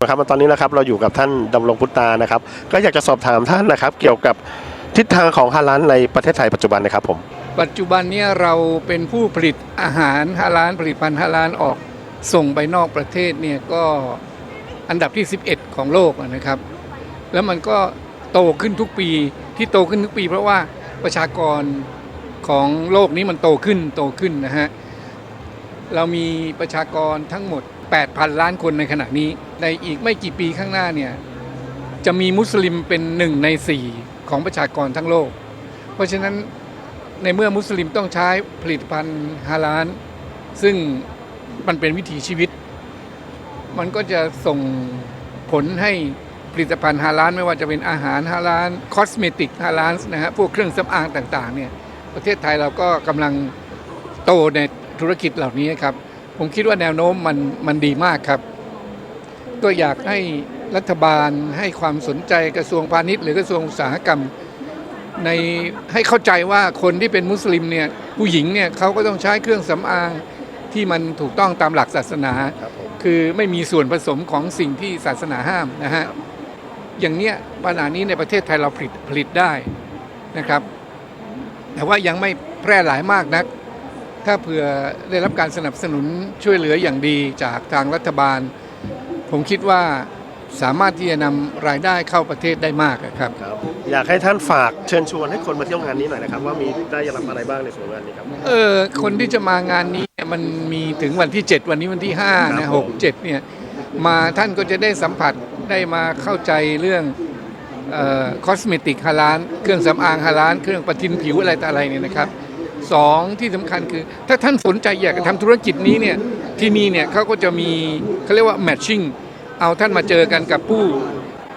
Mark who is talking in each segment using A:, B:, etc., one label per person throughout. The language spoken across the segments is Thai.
A: นะครับตอนนี้นะครับเราอยู่กับท่านดำรงพุตตานะครับ ก็อยากจะสอบถามท่านนะครับ เกี่ยวกับทิศทางของฮาลานในประเทศไทยปัจจุบันนะครับผม
B: ปัจจุบันเนี้เราเป็นผู้ผลิตอาหารฮาลานผลิตภัณฑ์ฮาลานออกส่งไปนอกประเทศเนี่ยก็อันดับที่ 11 ของโลกนะครับ แล้วมันก็โตขึ้นทุกปีที่โตขึ้นทุกปี เพราะว่าประชากรของโลกนี้มันโตขึ้นโตขึ้นนะฮะเรามีประชากรทั้งหมด 8,000 ล้านคนในขณะนี้ ในอีกไม่กี่ปีข้างหน้าเนี่ยจะมีมุสลิมเป็นหนึ่งในสี่ของประชากรทั้งโลก เพราะฉะนั้นในเมื่อมุสลิมต้องใช้ผลิตภัณฑ์ฮาลาลซึ่งมันเป็นวิถีชีวิต มันก็จะส่งผลให้ผลิตภัณฑ์ฮาลาลไม่ว่าจะเป็นอาหารฮาลาลคอสเมติกฮาลาลนะฮะพวกเครื่องสำอางต่างๆเนี่ยประเทศไทยเราก็กำลังโตในธุรกิจเหล่านี้ครับ ผมคิดว่าแนวโน้มมันมันดีมากครับ ก็อยากให้รัฐบาลให้ความสนใจกระทรวงพาณิชย์ หรือกระทรวงอุตสาหกรรม ในให้เข้าใจว่าคนที่เป็นมุสลิมเนี่ยผู้หญิงเนี่ยเขาก็ต้องใช้เครื่องสำอางที่มันถูกต้องตามหลักศาสนา คือไม่มีส่วนผสมของสิ่งที่ศาสนาห้ามนะฮะอย่างเนี้ยปัญหานี้ในประเทศไทยเราผลิตผลิตได้นะครับ แต่ว่ายังไม่แพร่หลายมากนัก ถ้าเผื่อได้รับการสนับสนุนช่วยเหลืออย่างดีจากทางรัฐบาล ผมคิดว่าสามารถที่จะนำรายได้เข้าประเทศได้มากอะครับ
A: ครับ อยากให้ท่านฝากเชิญชวนให้คนมาเที่ยวงานนี้หน่อยนะครับ ว่ามีได้รับอะไรบ้างในส่วนงานนี้ครับ
B: เออคนที่จะมางานนี้เนี่ยมันมีถึงวันที่ 7 วันนี้วันที่5
A: ครั
B: นะ
A: บ
B: ห
A: ผ
B: ก
A: ม
B: เจ็ดเนี่ยมาท่านก็จะได้สัมผัสได้มาเข้าใจเรื่องคอสเมติกฮาลานเครื่องสำอางฮาลานเครื่องประทินผิวอะไรต่ออะไรเนี่ยนะครับ สองที่สำคัญคือ ถ้าท่านสนใจอยากจะทำธุรกิจนี้เนี่ยที่นี่เนี่ยเขาก็จะมีเขาเรียกว่าแมทชิ่งเอาท่านมาเจอกันกับผู้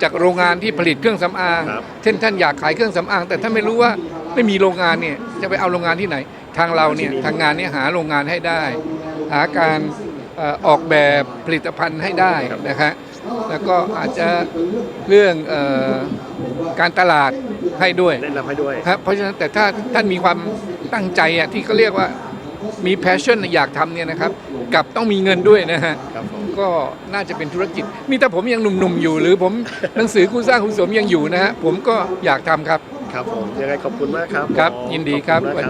B: จากโรงงานที่ผลิตเครื่องสำอาง
A: ครับ
B: เช่นท่านอยากขายเครื่องสำอาง แต่ท่านไม่รู้ว่าไม่มีโรงงานเนี่ยจะไปเอาโรงงานที่ไหน ทางเราเนี่ยทางงานเนี่ยหาโรงงานให้ได้ หาการเอ่อออกแบบผลิตภัณฑ์ให้ได้นะครับแล้วก็อาจจะเรื่องเออการตลาดให้ด้วย
A: แนะนำให้ด้วย
B: ครับเพราะฉะนั้นแต่ถ้าท่านมีความ ตั้งใจอะที่เขาเรียกว่ามี passion อยากทำเนี่ยนะครับกับต้องมีเงินด้วยนะฮะ
A: ครับผม
B: ก็น่าจะเป็นธุรกิจ นี่ถ้าผมยังหนุ่มๆอยู่ หรือผมหนังสือคู่สร้างคู่สมยังอยู่นะฮะผมก็อยากทำครับ
A: ครับผมยังไงขอบคุณมากครับ
B: ครับ
A: ผม
B: ยินดีครับ
A: ขอณมาก